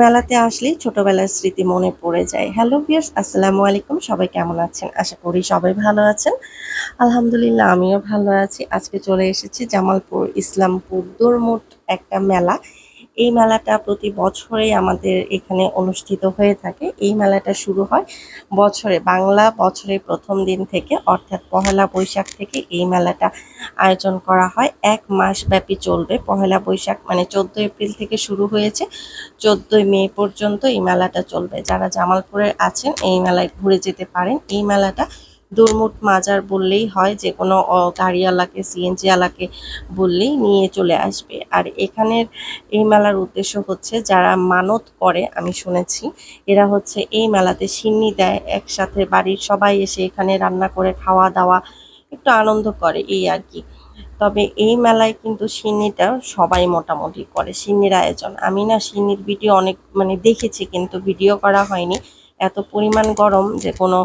মেলাতে আসলে ছোটবেলার স্মৃতি মনে পড়ে যায়। হ্যালো ভিয়ার্স আসসালামু আলাইকুম। সবাই কেমন আছেন? আশা করি সবাই ভালো আছেন। আলহামদুলিল্লাহ, আমিও ভালো আছি। আজকে চলে এসেছি জামালপুর ইসলামপুর দুর্মুট একটা মেলা। এই মেলাটা প্রতি বছরেই আমাদের এখানে অনুষ্ঠিত হয়ে থাকে। এই মেলাটা শুরু হয় বছরে, বাংলা বছরের প্রথম দিন থেকে, অর্থাৎ পহেলা বৈশাখ থেকে এই মেলাটা আয়োজন করা হয়। এক মাস ব্যাপী চলবে পহেলা বৈশাখ মানে চোদ্দ এপ্রিল থেকে শুরু হয়েছে। চোদ্দই মে পর্যন্ত এই মেলাটা চলবে। যারা জামালপুরে আছেন, এই মেলায় ঘুরে যেতে পারেন। এই মেলাটা দুর্মুট মাজার বললেই হয়, যে কোনো গাড়িওয়ালাকে সিএনজি ওয়ালাকে বললেই নিয়ে চলে আসবে। আর এখানের এই মেলার উদ্দেশ্য হচ্ছে, যারা মানত করে, আমি শুনেছি, এরা হচ্ছে এই মেলাতে সিন্নি দেয়, একসাথে বাড়ির সবাই এসে এখানে রান্না করে, খাওয়া দাওয়া, একটু আনন্দ করে, এই আর কি। তবে এই মেলায় কিন্তু সিন্নিটা সবাই মোটামুটি করে, সিন্নির আয়োজন। আমি না সিন্নির ভিডিও অনেক মানে দেখেছি, কিন্তু ভিডিও করা হয়নি। এত পরিমাণ গরম যে কোনো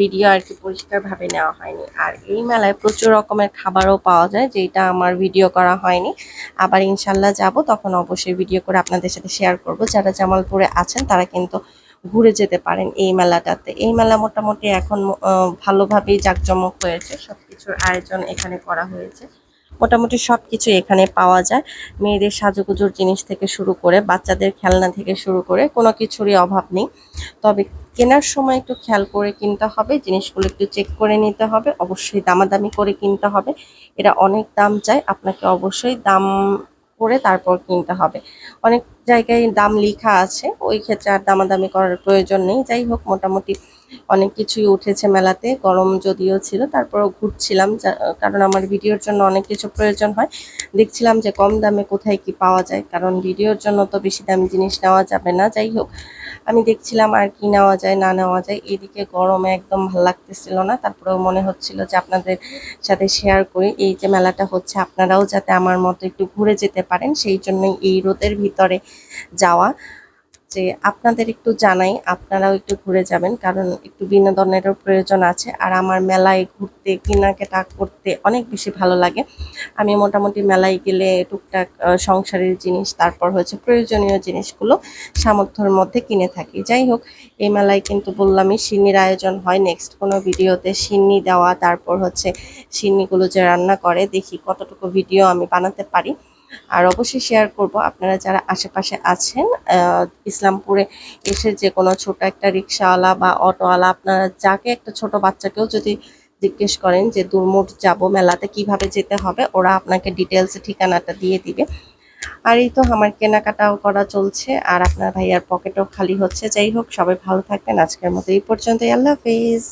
ভিডিও আর কি পরিষ্কারভাবে নেওয়া হয়নি। আর এই মেলায় প্রচুর রকমের খাবারও পাওয়া যায় যেটা আমার ভিডিও করা হয়নি। আবার ইনশাল্লাহ যাব, তখন অবশ্যই ভিডিও করে আপনাদের সাথে শেয়ার করব। যারা জামালপুরে আছেন, তারা কিন্তু ঘুরে যেতে পারেন এই মেলাটাতে। এই মেলা মোটামুটি এখন ভালোভাবেই জাঁকজমক হয়েছে। সব কিছুর আয়োজন এখানে করা হয়েছে। মোটামুটি সব কিছু এখানে পাওয়া যায়। মেয়েদের সাজুগুজুর জিনিস থেকে শুরু করে, বাচ্চাদের খেলনা থেকে শুরু করে, কোনো কিছুরই অভাব নেই। তবে কেনার সময় একটু খেয়াল করে কিনতে হবে, জিনিসগুলো একটু চেক করে নিতে হবে, অবশ্যই দামাদামি করে কিনতে হবে। এরা অনেক দাম চায়, আপনাকে অবশ্যই দাম করে তারপর কিনতে হবে। অনেক জায়গায় দাম লেখা আছে, ওই ক্ষেত্রে আর দামাদামি করার প্রয়োজন নেই। যাই হোক, মোটামুটি অনেক কিছুই উঠেছে মেলাতে, গরম যদিও ছিল, তারপরও ঘুরছিলাম কারণ আমার ভিডিওর জন্য অনেক কিছু প্রয়োজন হয়। দেখছিলাম যে কম দামে কোথায় কি পাওয়া যায়, কারণ ভিডিওর জন্য তো বেশি দামি জিনিস নেওয়া যাবে না। যাই হোক, আমি দেখছিলাম আর কি নেওয়া যায়, না নেওয়া যায়, এদিকে গরমে একদম ভালো লাগতেছিল না। তারপরেও মনে হচ্ছিল যে আপনাদের সাথে শেয়ার করি। এই যে মেলাটা হচ্ছে, আপনারাও যাতে আমার মতো একটু ঘুরে যেতে পারেন, সেই জন্যই এই রোদের ভিতরে যাওয়া। যে আপনাদের একটু জানাই, আপনারাও একটু ঘুরে যাবেন, কারণ একটু বিনোদনেরও প্রয়োজন আছে। আর আমার মেলায় ঘুরতে, কেনাকাটা করতে অনেক বেশি ভালো লাগে। আমি মোটামুটি মেলায় গেলে টুকটাক সংসারের জিনিস, তারপর হচ্ছে প্রয়োজনীয় জিনিসগুলো সামর্থ্যের মধ্যে কিনে থাকি। যাই হোক, এই মেলায় কিন্তু বললামই, সিন্নির আয়োজন হয়। নেক্সট কোনো ভিডিওতে সিন্নি দেওয়া, তারপর হচ্ছে সিন্নিগুলো যে রান্না করে, দেখি কতটুকু ভিডিও আমি বানাতে পারি। আর অবশ্যই শেয়ার করব। আপনারা যারা আশেপাশে আছেন ইসলামপুরে এসে যে কোনো ছোট একটা রিক্সাওয়ালা বা অটোওয়ালা, আপনারা যাকে একটা ছোট বাচ্চাকেও যদি জিজ্ঞেস করেন যে দুর্মুট যাব মেলাতে, কীভাবে যেতে হবে? ওরা আপনাকে ডিটেলসে ঠিকানাটা দিয়ে দিবে। আর এই তো আমার কেনাকাটাও করা চলছে, আর আপনার ভাইয়ার পকেটও খালি হচ্ছে। যাই হোক, সবাই ভালো থাকবেন। আজকের মতো এই পর্যন্তই। আল্লাহ হাফিজ।